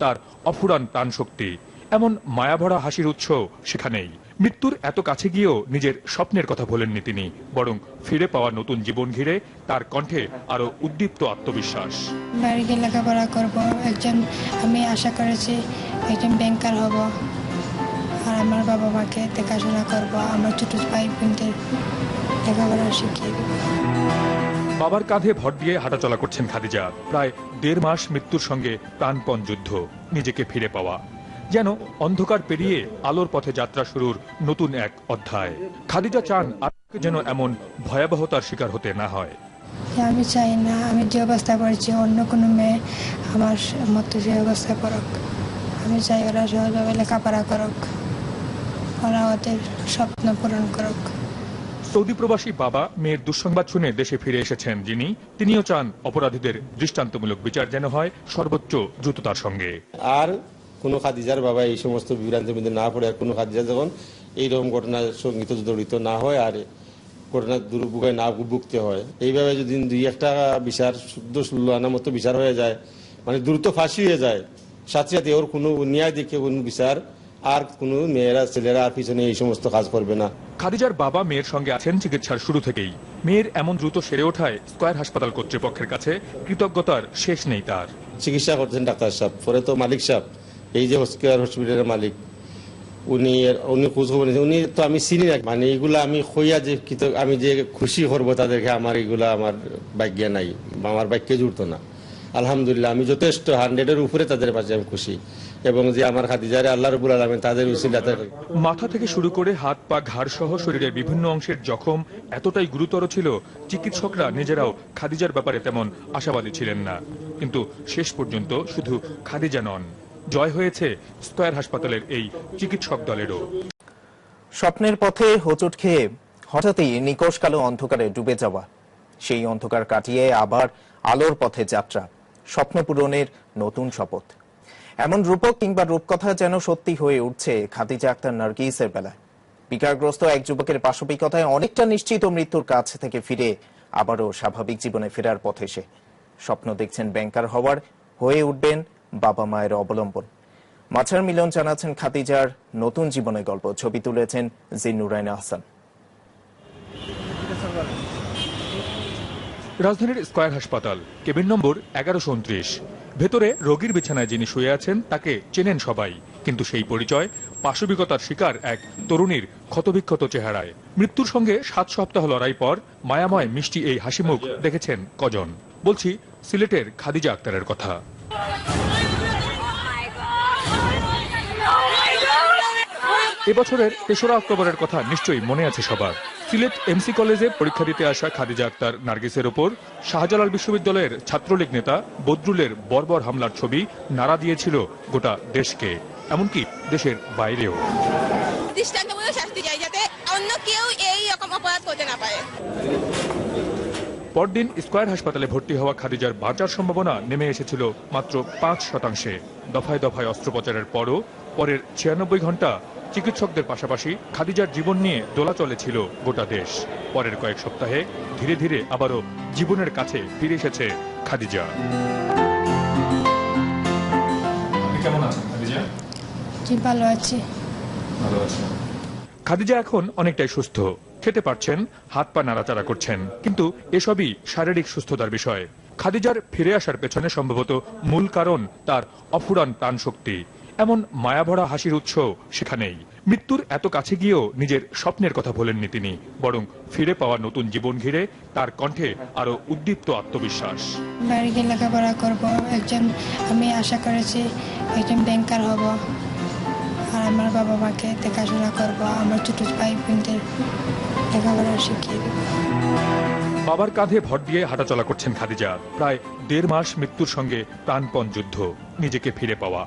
তার অফুরান প্রাণশক্তি। এমন মায়াভরা হাসির উৎস সেখানেই। মৃত্যুর এত কাছে গিয়েও নিজের স্বপ্নের কথা ভোলেননি তিনি, বরং ফিরে পাওয়া নতুন জীবন ঘিরে তার কণ্ঠে আরও উদ্দীপ্ত আত্মবিশ্বাস। বাড়ি লেখাপড়া করব। একজন আমি আশা করেছি একজন ব্যাংকার হব। আর আমার বাবা মাকে দেখাশোনা করব। আমার ছোট ভাই বোনদের লেখাপড়া শিখিয়ে দেবো। বাবার কাঁধে ভর দিয়ে হাঁটাচলা করছেন খাদিজা। প্রায় দেড় মাস মৃত্যুর সঙ্গে প্রাণপণ যুদ্ধ, নিজেকে ফিরে পাওয়া। যেন অন্ধকার পেরিয়ে আলোর পথে যাত্রা শুরুর নতুন এক অধ্যায়। খাদিজা চান যেন এমন ভয়াবহতার শিকার হতে না হয়। আমি চাই না, আমি যে অবস্থা পড়েছি অন্য কোনো মেয়ে আমার মতো যে অবস্থা করুক। আমি চাই ওরা সহজভাবে লেখাপড়া করুক, ওরা ওদের স্বপ্ন পূরণ করুক। সৌদি প্রবাসী বাবা মেয়ের দুঃসংবাদ শুনে দেশে ফিরে এসেছেন যিনি। তিনিও চান অপরাধীদের দৃষ্টান্তমূলক বিচার যেন হয় সর্বোচ্চ দ্রুততার সঙ্গে। আর কোনো খাদিজার বাবা এই সমস্ত বিভ্রান্তির মধ্যে না পড়ে, আর কোনো খাদিজা যখন এইরকম ঘটনার সংগীত জড়িত না হয় আর ঘটনার দুর্ভোগে না ভুগতে হয়, এইভাবে যদি দুই একটা বিচার, শুদ্ধ ষোলো আনার মতো বিচার হয়ে যায় মানে দ্রুত ফাঁসি হয়ে যায়, সাথে সাথে ওর কোনো ন্যায় দেখে কোনো বিচার, আর কোনো মেয়েরা, ছেলেরা আর পিছনে এই সমস্ত কাজ করবে না। খাদিজার বাবা মেয়ের সঙ্গে আছেন চিকিৎসার শুরু থেকেই। মেয়ের এমন দ্রুত সেরে ওঠায় স্কয়ার হাসপাতাল কর্তৃপক্ষের কাছে কৃতজ্ঞতার শেষ নেই তার। চিকিৎসা করছেন ডাক্তার সাহেব। পরে তো মালিক সাহেব, এই যে কেয়ার হসপিটালের মালিক, উনি উনি খোঁজ খবর উনি তো আমি চিনি না। মানে এগুলা আমি হইয়া যে আমি যে খুশি করব তাদেরকে, আমার এগুলা আমার ভাগ্যে নাই, আমার ভাগ্যে জুড়তো না। আলহামদুলিল্লাহ, আমি যথেষ্ট হান্ড্রেডের উপরে তাদের পাশে আমি খুশি। এবং যে আমার খাদিজারে আল্লাহ রবুল আলমেন তাদের উচিলাতে মাথা থেকে শুরু করে হাত পা ঘাড় সহ শরীরের বিভিন্ন অংশের জখম এতটাই গুরুতর ছিল চিকিৎসকরা নিজেরাও খাদিজার ব্যাপারে তেমন আশাবাদী ছিলেন না। কিন্তু শেষ পর্যন্ত শুধু খাদিজা নন জয় হয়েছে স্কয়ার হাসপাতালের এই চিকিৎসক দলেরও। স্বপ্নের পথে হোঁচট খেয়ে হঠাৎই নিকশ কালো অন্ধকারে ডুবে যাওয়া। সেই অন্ধকার কাটিয়ে আবার আলোর পথে যাত্রা স্বপ্ন পূরণের নতুন শপথ। এমন রূপক কিংবা রূপকথা যেন সত্যি হয়ে উঠছে খাদিজা আক্তার নার্গিসের বেলায়। বিকারগ্রস্ত এক যুবকের পাশবিকতায় অনেকটা নিশ্চিত মৃত্যুর কাছ থেকে ফিরে আবারও স্বাভাবিক জীবনে ফেরার পথে সে স্বপ্ন দেখছেন ব্যাংকার হওয়ার, হয়ে উঠবেন বাবা মায়ের অবলম্বন। মাছার মিলন জানাচ্ছেন খাদিজার নতুন জীবনের গল্প। ছবি তুলেছেন জিন্নুরাইন আহসান রাজধানীর স্কয়ার হাসপাতাল, কেবিন নম্বর এগারোশো উনত্রিশ। ভেতরে রোগীর বিছানায় যিনি শুয়ে আছেন, তাকে চেনেন সবাই। কিন্তু সেই পরিচয় পাশবিকতার শিকার এক তরুণীর ক্ষতবিক্ষত চেহারায়। মৃত্যুর সঙ্গে সাত সপ্তাহ লড়াই পর মায়াময় মিষ্টি এই হাসিমুখ দেখেছেন কজন? বলছি, সিলেটের খাদিজা আক্তারের কথা। এবছরের তেসরা অক্টোবরের কথা নিশ্চয়ই মনে আছে সবার। সিলেট এমসি কলেজে পরীক্ষা দিতে আসা খাদিজা আক্তার নার্গিসের ওপর শাহজালাল বিশ্ববিদ্যালয়ের ছাত্রলীগ নেতা বদরুলের বর্বর হামলার ছবি নাড়া দিয়েছিল গোটা দেশকে এমনকি দেশের বাইরেও। দৃষ্টান্তমূলক শাস্তি চাই যাতে অন্য কেউ এই রকম অপরাধ করতে না পারে। পরদিন স্কয়ার হাসপাতালে ভর্তি হওয়া খাদিজার বাঁচার সম্ভাবনা নেমে এসেছিল মাত্র পাঁচ শতাংশে। দফায় দফায় অস্ত্রোপচারের পরও পরের ছিয়ানব্বই ঘণ্টা চিকিৎসকদের পাশাপাশি খাদিজার জীবন নিয়ে দোলাচলে ছিল গোটা দেশ। পরের কয়েক সপ্তাহে ধীরে ধীরে আবারও জীবনের কাছে ফিরে এসেছে খাদিজা। কেমন আছেন খাদিজা? জি ভালো আছি। ভালো আছেন। খাদিজা এখন অনেকটাই সুস্থ। খেতে পারছেন হাত পা নাড়াচাড়া করছেন কিন্তু এসবই শারীরিক সুস্থতার বিষয়। খাদিজার ফিরে আসার পেছনে সম্ভবত মূল কারণ তার অফুরান প্রাণশক্তি। এমন মায়াভরা হাসির উৎস সেখানেই। মৃত্যুর এত কাছে গিয়েও নিজের স্বপ্নের কথা ভোলেননি তিনি বরং ফিরে পাওয়া নতুন জীবন ঘিরে তার কণ্ঠে আরও উদ্দীপ্ত আত্মবিশ্বাস। বাড়ি গিয়ে লেখাপড়া করব একজন আমি আশা করেছি একজন ব্যাংকার হব আর আমার বাবা মাকে দেখাশোনা করব আমার ছোট ভাই বোনদের লেখাপড়া শিখিয়ে দেবো। বাবার কাঁধে ভর দিয়ে হাঁটাচলা করছেন খাদিজা প্রায় দেড় মাস মৃত্যুর সঙ্গে প্রাণপণ যুদ্ধ নিজেকে ফিরে পাওয়া।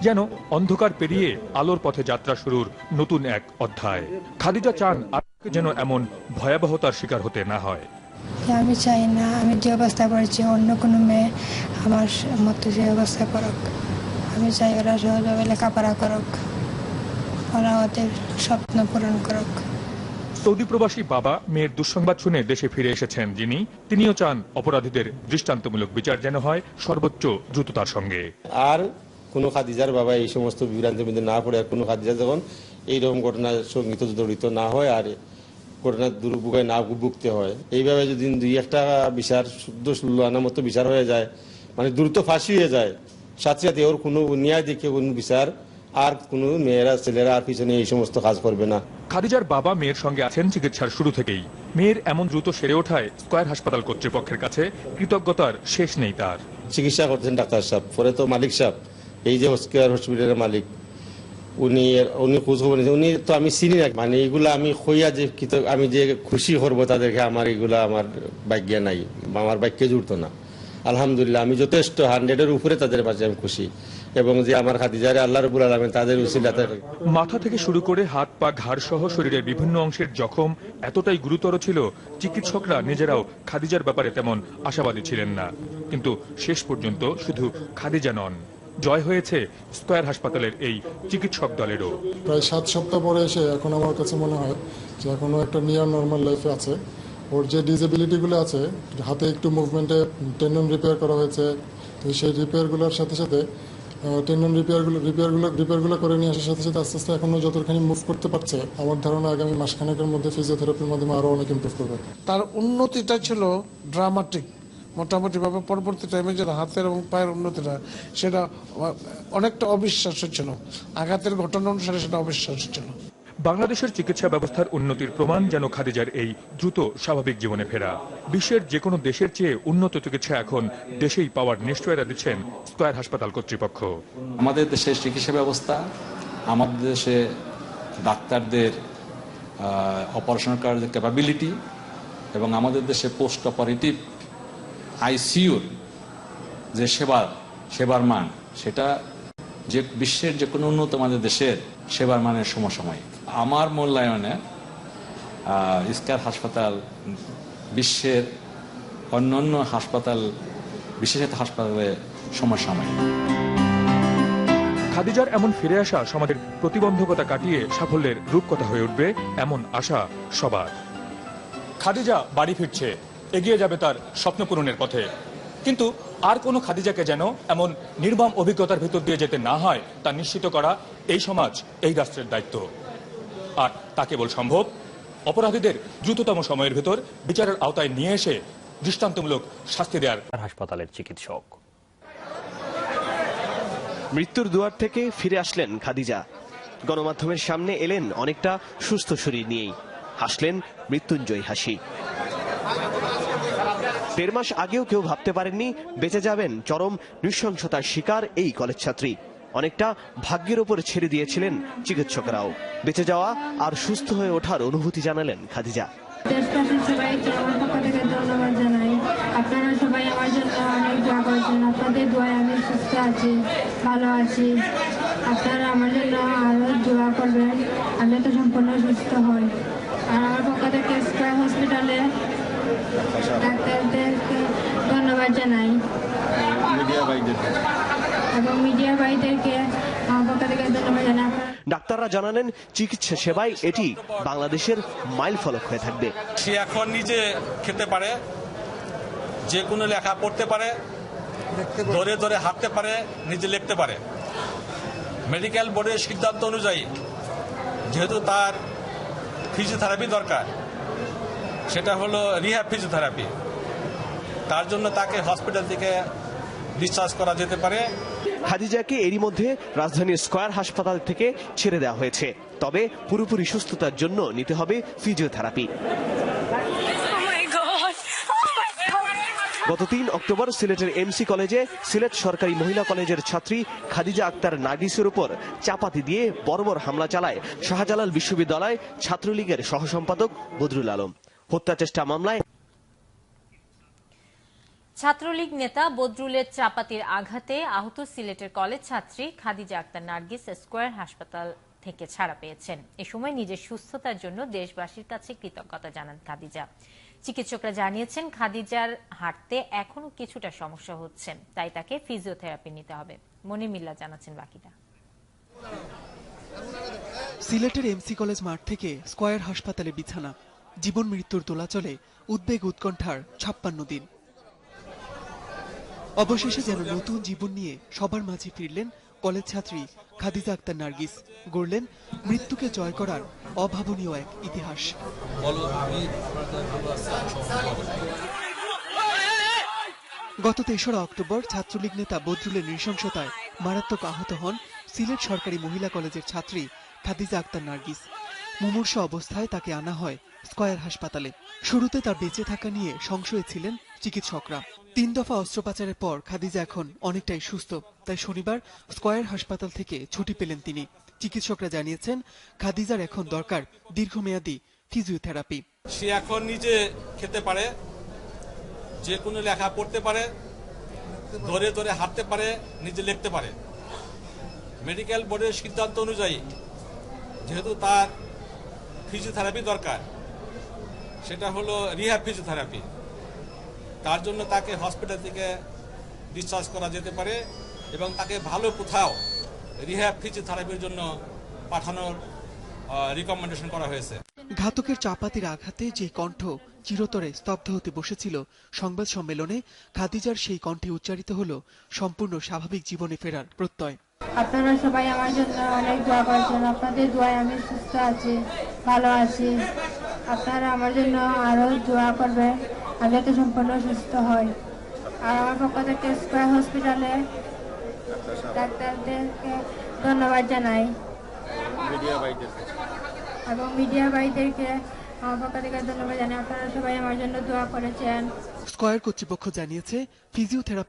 যেন অন্ধকার পেরিয়ে আলোর পথে যাত্রা শুরুর নতুন এক অধ্যায়। খাদিজা চান আর যেন এমন ভয়াবহতার শিকার হতে না হয়। যে আমি চাই না আমি যে অবস্থা পড়েছি অন্য কোনো মেয়ে আমার মতো যে অবস্থা করুক। আমি চাই ওরা সহজভাবে লেখাপড়া করুক ওরা ওদের স্বপ্ন পূরণ করুক। সৌদি প্রবাসী বাবা মেয়ের দুঃসংবাদ শুনে দেশে ফিরে এসেছেন যিনি। তিনিও চান অপরাধীদের দৃষ্টান্তমূলক বিচার যেন হয় সর্বোচ্চ দ্রুততার সঙ্গে। আর কোনো খাদিজার বাবা এই সমস্ত বিভ্রান্তির মধ্যে না পড়ে আর কোনো খাদিজার যখন এইরকম ঘটনার সংগীত জড়িত না হয় আর খাদিজা ঘটনার দুর্ভোগে না ভুগতে হয় এইভাবে যদি দুই একটা বিচার শুদ্ধ ষোলো আনার মতো বিচার হয়ে যায় মানে দ্রুত ফাঁসি হয়ে যায় সাথে সাথে ওর কোনো ন্যায় দেখে কোনো বিচার আর কোনো মেয়েরা ছেলেরা আর পিছনে এই সমস্ত কাজ করবে না। খাদিজার বাবা মেয়ের সঙ্গে আছেন চিকিৎসার শুরু থেকেই। মেয়ের এমন দ্রুত সেরে ওঠায় স্কয়ার হাসপাতাল কর্তৃপক্ষের কাছে কৃতজ্ঞতার শেষ নেই তার। চিকিৎসা করছেন ডাক্তার সাহেব পরে তো মালিক সাহেব। এই যে কেয়ার হসপিটালের মালিক, উনি উনি খোঁজ খবর নিয়েছেন। উনি তো আমি চিনি না মানে এইগুলা আমি খইয়া যে আমি যে খুশি করব তাদেরকে, আমার এগুলা আমার ভাগ্যে নাই, আমার ভাগ্যে জুড়তো না। আলহামদুলিল্লাহ, আমি যথেষ্ট হান্ড্রেডের উপরে তাদের পাশে আমি খুশি। এবং যে আমার খাদিজারে আল্লাহ রবুল আলমেন তাদের উচিলাতে মাথা থেকে শুরু করে হাত, পা, ঘাড় সহ শরীরের বিভিন্ন অংশের জখম এতটাই গুরুতর ছিল, চিকিৎসকরা নিজেরাও খাদিজার ব্যাপারে তেমন আশাবাদী ছিলেন না। কিন্তু শেষ পর্যন্ত শুধু খাদিজা নন। জয় হয়েছে স্কয়ার হাসপাতালের এই চিকিৎসক দলেরও। প্রায় সাত সপ্তাহ পরে এসে এখন আমার কাছে মনে হয় যে এখনও একটা নিয়ার নর্মাল লাইফে আছে। ওর যে ডিসেবিলিটিগুলো আছে হাতে একটু মুভমেন্টে টেন্ডন রিপেয়ার করা হয়েছে তো সেই রিপেয়ারগুলোর সাথে সাথে টেন্ডন রিপেয়ারগুলো রিপেয়ারগুলো রিপেয়ারগুলো করে নিয়ে আসার সাথে সাথে আস্তে আস্তে এখনও যতখানি মুভ করতে পারছে আমার ধারণা আগামী মাসখানেকের মধ্যে ফিজিওথেরাপির মাধ্যমে আরও অনেক ইমপ্রুভ করবে। তার উন্নতিটা ছিল ড্রামাটিক মোটামুটিভাবে পরবর্তী টাইমে যে হাতের এবং পায়ের উন্নতিটা সেটা অনেকটা অবিশ্বাস্য ছিল। আঘাতের ঘটনা অনুসারে সেটা অবিশ্বাস্য ছিল। বাংলাদেশের চিকিৎসা ব্যবস্থার উন্নতির প্রমাণ যেন খাদিজার এই দ্রুত স্বাভাবিক জীবনে ফেরা। বিশ্বের যে কোনো দেশের চেয়ে উন্নত চিকিৎসা এখন দেশেই পাওয়ার নিশ্চয়তা দিচ্ছেন স্কয়ার হাসপাতাল কর্তৃপক্ষ। আমাদের দেশের চিকিৎসা ব্যবস্থা আমাদের দেশে ডাক্তারদের অপারেশন করার যে ক্যাপাবিলিটি এবং আমাদের দেশে পোস্ট অপারেটিভ আইসিইউর যে সেবার সেবার মান সেটা যে বিশ্বের যে কোনো উন্নত আমাদের দেশের সেবার মানের সমসাময়িক। আমার মূল্যায়নে আহ, স্কার হাসপাতাল বিশ্বের অন্যান্য হাসপাতাল বিশেষত হাসপাতালে সমসাময়িক। খাদিজার এমন ফিরে আসা সমাজের প্রতিবন্ধকতা কাটিয়ে সাফল্যের রূপকথা হয়ে উঠবে এমন আশা সবার। খাদিজা বাড়ি ফিরছে। এগিয়ে যাবে তার স্বপ্ন পূরণের পথে। কিন্তু আর কোনো খাদিজাকে যেন এমন নির্মম অভিজ্ঞতার ভেতর দিয়ে যেতে না হয় তা নিশ্চিত করা এই সমাজ এই রাষ্ট্রের দায়িত্ব। আর তা কেবল সম্ভব অপরাধীদের দ্রুততম সময়ের ভেতর বিচারের আওতায় নিয়ে এসে দৃষ্টান্তমূলক শাস্তি দেওয়ার হাসপাতালের চিকিৎসক। মৃত্যুর দুয়ার থেকে ফিরে আসলেন খাদিজা। গণমাধ্যমের সামনে এলেন অনেকটা সুস্থ শরীর নিয়েই। হাসলেন মৃত্যুঞ্জয় হাসি। দেড় মাস আগেও কেউ ভাবতে পারেননি বেঁচে যাবেন চরম নৃশংসতার শিকার এই কলেজ ছাত্রী। অনেকটা ভাগ্যের ওপর ছেড়ে দিয়েছিলেন চিকিৎসকরাও। বেঁচে যাওয়া আর সুস্থ হয়ে ওঠার অনুভূতি জানালেন খাদিজা। আপনারা সবাই আমার জন্য অনেক দোয়া করছেন। আপনাদের দোয়ায় আমি সুস্থ আছি, ভালো আছি। আপনারা আমার জন্য আরও দোয়া করবেন। আমি তো সম্পূর্ণ সুস্থ হই। আর আমার পক্ষ থেকে স্কয়ার হসপিটালে ডাক্তারদেরকে ধন্যবাদ জানাই। এবং মিডিয়া ভাইদেরকে আমার পক্ষ থেকে ধন্যবাদ জানাই। ডাক্তাররা জানালেন চিকিৎসা সেবায় এটি বাংলাদেশের মাইল ফলক হয়ে থাকবে। সে এখন নিজে খেতে পারে যে কোনো লেখা পড়তে পারে ধরে ধরে হাঁটতে পারে নিজে লিখতে পারে। মেডিকেল বোর্ডের সিদ্ধান্ত অনুযায়ী যেহেতু তার ফিজিওথেরাপি দরকার সেটা হলো রিহ্যাব ফিজিওথেরাপি তার জন্য তাকে হসপিটাল থেকে ডিসচার্জ করা যেতে পারে। খাদিজাকে এরই মধ্যে রাজধানীর স্কয়ার হাসপাতাল থেকে ছেড়ে দেওয়া হয়েছে। তবে পুরোপুরি সুস্থতার জন্য নিতে হবে ফিজিওথেরাপি গত তিন অক্টোবর সিলেটের এমসি কলেজে সিলেট সরকারি মহিলা কলেজের ছাত্রী খাদিজা আক্তার নার্গিসের উপর চাপাতি দিয়ে বর্বর হামলা চালায় শাহজালাল বিশ্ববিদ্যালয় ছাত্রলীগের সহসম্পাদক বদরুল আলম। হত্যা চেষ্টা মামলায় ছাত্রলীগ নেতা বদরুলের চাপাতির আঘাতে আহত সিলেটের কলেজ ছাত্রী খাদিজা আক্তার নার্গিস স্কয়ার হাসপাতাল থেকে ছাড়া পেয়েছেন। এ সময় নিজের সুস্থতার জন্য দেশবাসীর কাছে কৃতজ্ঞতা জানান খাদিজা। চিকিৎসকরা জানিয়েছেন খাদিজার হাঁটতে এখনও কিছুটা সমস্যা হচ্ছে তাই তাকে ফিজিওথেরাপি নিতে হবে। মনিমিল্লা জানাচ্ছেন বাকিটা। সিলেটের এমসি কলেজ মাঠ থেকে স্কয়ার হাসপাতালে বিছানা। জীবন মৃত্যুর দোলাচলে উদ্বেগ উৎকণ্ঠার ছাপ্পান্ন দিন। অবশেষে যেন নতুন জীবন নিয়ে সবার মাঝে ফিরলেন কলেজ ছাত্রী খাদিজা আক্তার নার্গিস। গড়লেন মৃত্যুকে জয় করার অভাবনীয় এক ইতিহাস। গত তেসরা অক্টোবর ছাত্রলীগ নেতা বদরুলের নৃশংসতায় মারাত্মক আহত হন সিলেট সরকারি মহিলা কলেজের ছাত্রী খাদিজা আক্তার নার্গিস। মুমূর্ষ অবস্থায় তাকে আনা হয় স্কয়ার হাসপাতালে। শুরুতে তার বেঁচে থাকা নিয়ে সংশয়ে ছিলেন চিকিৎসকরা। তিন দফা অস্ত্রোপচারের পর খাদিজা এখন অনেকটাই সুস্থ। তাই শনিবার স্কয়ার হাসপাতাল থেকে ছুটি পেলেন তিনি। চিকিৎসকরা জানিয়েছেন, খাদিজার এখন দরকার দীর্ঘমেয়াদী ফিজিওথেরাপি। সে এখন নিজে খেতে পারে, যে কোনো লেখা পড়তে পারে, ধরে ধরে হাঁটতে পারে, নিজে লিখতে পারে। মেডিকেল বোর্ডের সিদ্ধান্ত অনুযায়ী, যেহেতু তার ফিজিওথেরাপি দরকার। সেটা হলো রিহ্যাব ফিজিওথেরাপি। তার জন্য তাকে হসপিটাল থেকে ডিসচার্জ করা যেতে পারে এবং তাকে ভালো কোথাও রিহ্যাব ফিজিওথেরাপির জন্য পাঠানোর রিকমেন্ডেশন করা হয়েছে। ঘাতকের চাপাতির আঘাতে যে কণ্ঠ চিরতরে স্তব্ধ হতে বসেছিল সংবাদ সম্মেলনে খাদিজার সেই কণ্ঠে উচ্চারিত হলো সম্পূর্ণ স্বাভাবিক জীবনে ফেরার প্রত্যয়। আপনারা সবাই আমার জন্য অনেক দোয়া করছেন। আপনাদের দোয়ায় আমি সুস্থ আছি। ভালো আছি। আপনারা আমার জন্য আরও দোয়া করবেন আমি যাতে সম্পূর্ণ সুস্থ হই। আর আমার পক্ষ থেকে স্কোয়ার হসপিটালে ডাক্তারদেরকে ধন্যবাদ জানাই। এবং মিডিয়া ভাইদেরকে আমার পক্ষ থেকে ধন্যবাদ জানাই। আপনারা সবাই আমার জন্য দোয়া করেছেন। স্কোয়ার কর্তৃপক্ষ জানিয়েছে ফিজিওথেরাপি